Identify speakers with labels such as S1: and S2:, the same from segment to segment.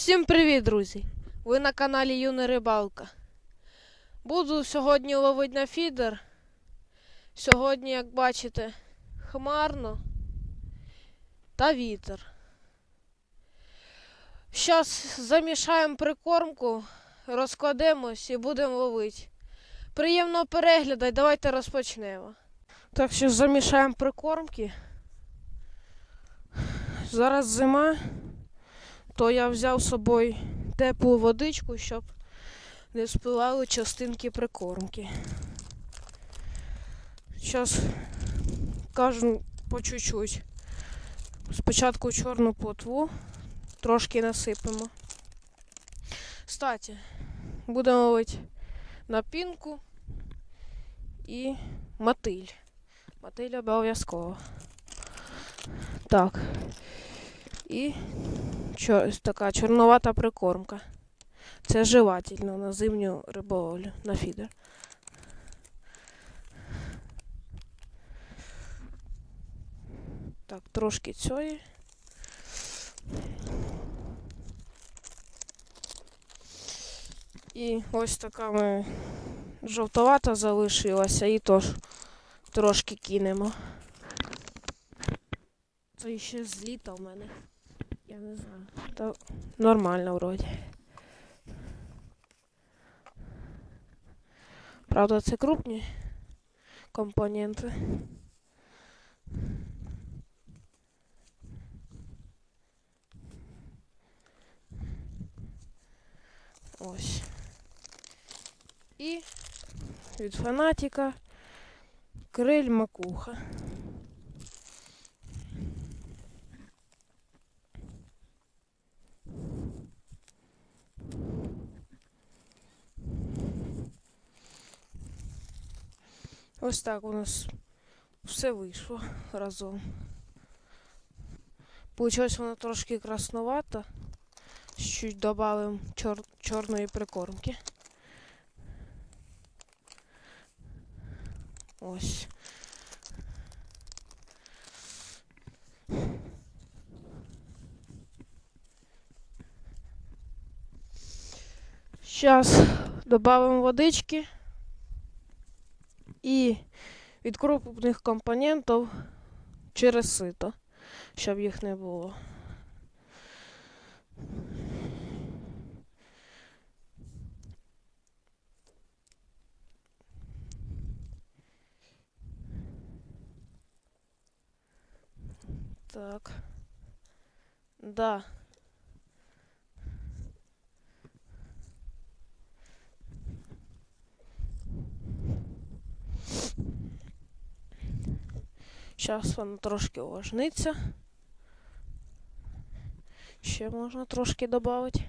S1: Всім привіт, друзі! Ви на каналі Юна Рибалка. Буду сьогодні ловити на фідер. Сьогодні, як бачите, хмарно та вітер. Зараз замішаємо прикормку, розкладемось і будемо ловити. Приємного перегляду давайте розпочнемо. Так що замішаємо прикормки. Зараз зима то я взяв з собою теплу водичку, щоб не спливали частинки прикормки. Зараз кажу по чуть-чуть. Спочатку чорну плотву, трошки насипемо. Кстати, будемо ловити на пінку і мотиль. Мотиль обов'язково. Так. І чо, така чорновата прикормка. Це живательно на зимню риболовлю, на фідер. Так, трошки цієї. І ось така ми жовтовата залишилася, і тож трошки кинемо. Це ще з літа в мене. Я не знаю. Та нормально вроді. Правда, це крупні компоненти. Ось. І від фанатика криль макуха. Ось так у нас все вийшло разом. Получилось воно трошки красновато. Чуть додаємо чор чорної прикормки. Ось. Зараз додамо водички і від крупних компонентів через сито, щоб їх не було. Так. Да. Зараз воно трошки увлажниться. Ще можна трошки додати.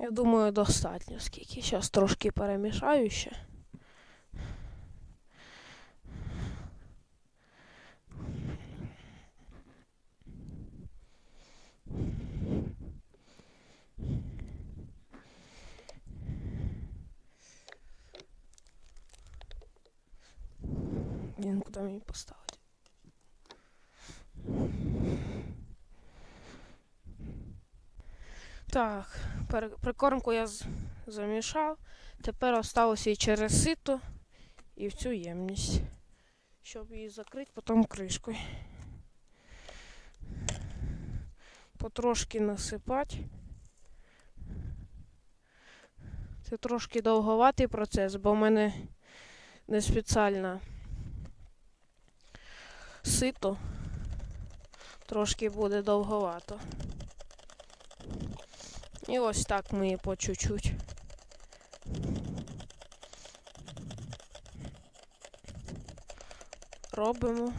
S1: Я думаю, достатньо скільки. Зараз трошки перемішаю ще. Куди мені поставити? Так, прикормку я замішав. Тепер осталося і через сито і в цю ємність. Щоб її закрити потім кришкою. Потрошки насипати. Це трошки довговатий процес, бо в мене не спеціально сито. Трошки буде довговато. І ось так ми по чуть-чуть. Робимо.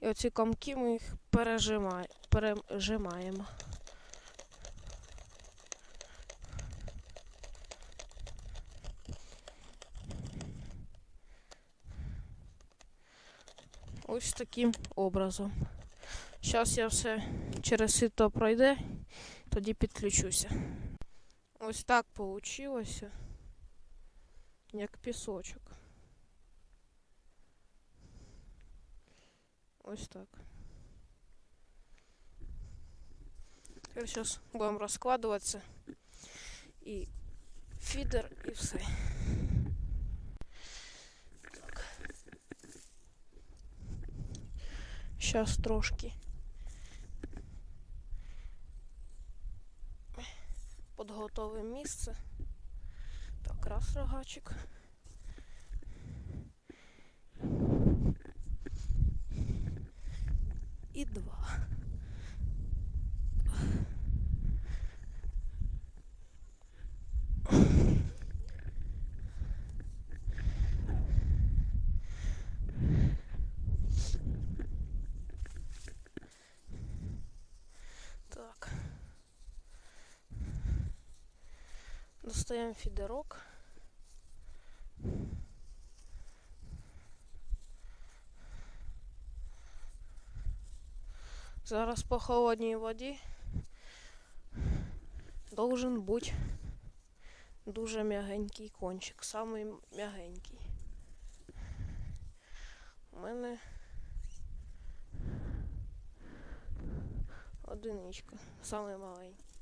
S1: І оці комки ми їх пережимаємо. Ось таким образом. Зараз я все через сито пройде, тоді підключуся. Ось так вийшло. Як пісочок. Ось так. Тепер зараз будемо розкладуватися. І фідер, і все. Зараз трошки. Подготовимо місце. Так, раз рогачик. І два. Так. Достаємо фідерок. Зараз по холодній воді должен бути дуже м'ягенький кончик, самий м'ягенький. У мене одиничка, самий маленький.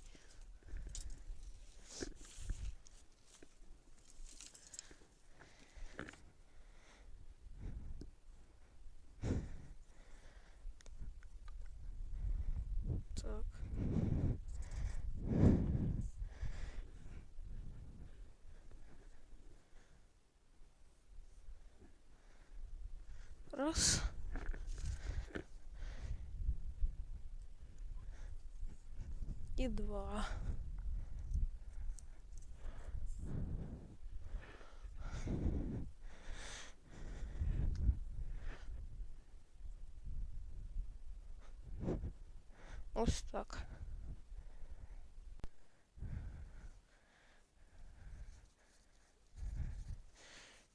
S1: Так. Раз. І два. Ось так.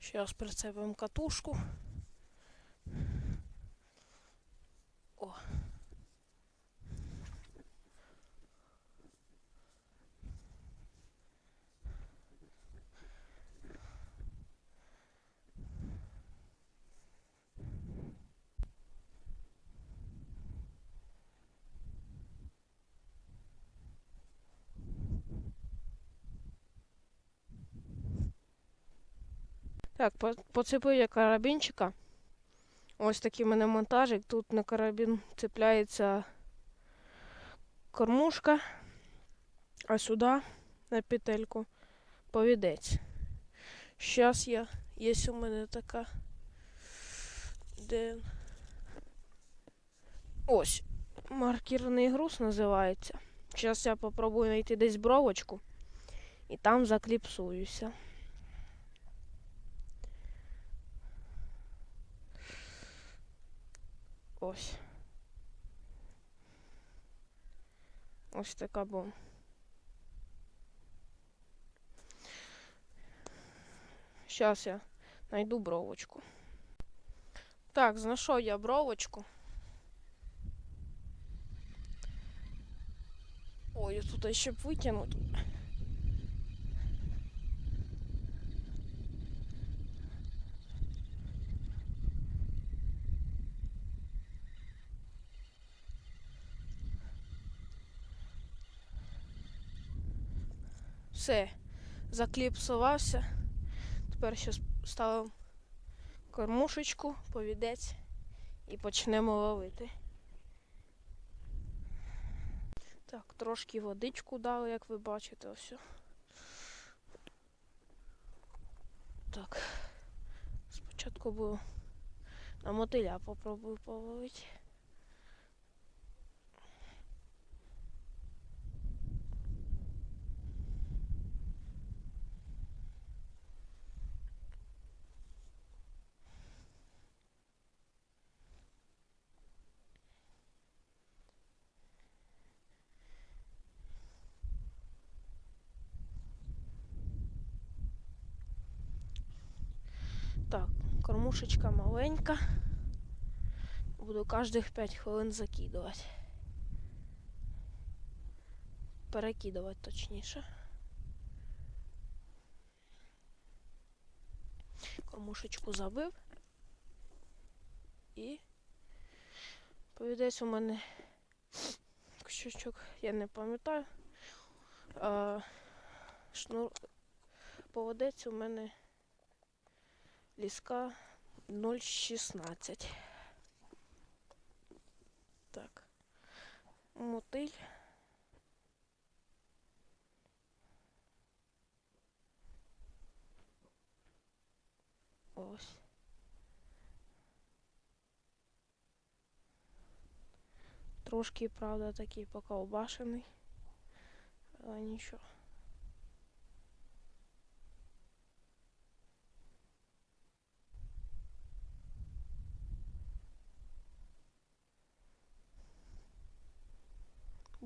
S1: Сейчас прицепимо катушку. Так, по- поцепив я карабінчика. Ось такий в мене монтажик. Тут на карабін цепляється кормушка, а сюди на петельку повідець. Зараз я, є у мене така. Де... Ось, маркерний груз називається. Зараз я попробую знайти десь бровочку і там закліпсуюся. Ось. Ось така бом. Зараз я знайду бровочку. Так, знайшов я бровочку. Ой, тут ще б. Все, закліпсувався. Тепер ще ставимо кормушечку, повідець і почнемо ловити. Так, трошки водичку дали, як ви бачите, ось. Так. Спочатку буду на мотиля попробую половити. Так, кормушечка маленька. Буду кожних 5 хвилин закидувати. Перекидувати точніше. Кормушечку забив. І повідець у мене щучок, я не пам'ятаю. Шнур... Поводець у мене ліска 0,16. Так. Мотиль. Ось. Трошки, правда, такий поколбашений. Але нічого.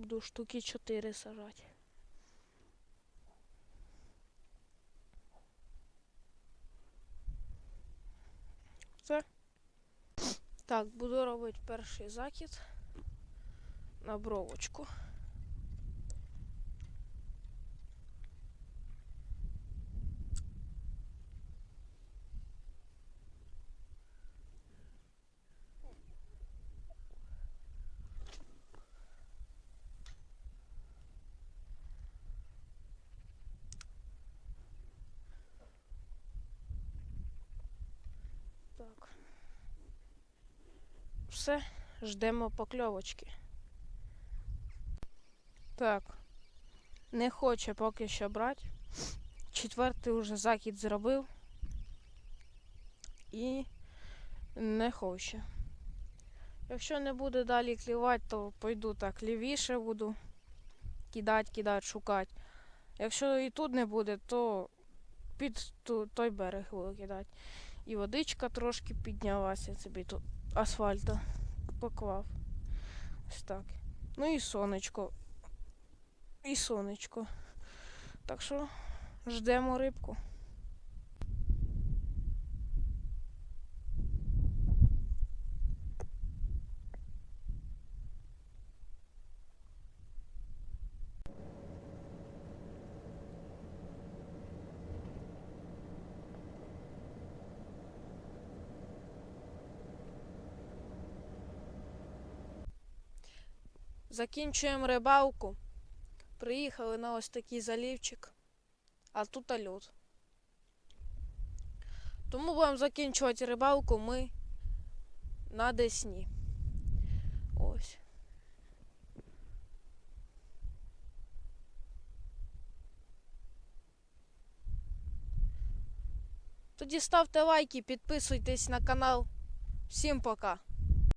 S1: Буду штуки 4 сажати. Все. Так, буду робити перший закид на бровочку. Так. Все, ждемо покльовочки. Так. Не хоче поки що брати. Четвертий уже закид зробив. І не хоче. Якщо не буде далі клівати, то пойду так лівіше буду кидати, кидати, шукати. Якщо і тут не буде, то під той берег буду кидати. І водичка трошки піднялася, собі тут асфальту поклав. Ось так. Ну і сонечко. І сонечко. Так що ждемо рибку. Закінчуємо рибалку. Приїхали на ось такий залівчик, а тут льот. Тому будемо закінчувати рибалку ми на Десні. Ось. Тоді ставте лайки, підписуйтесь на канал. Всім пока!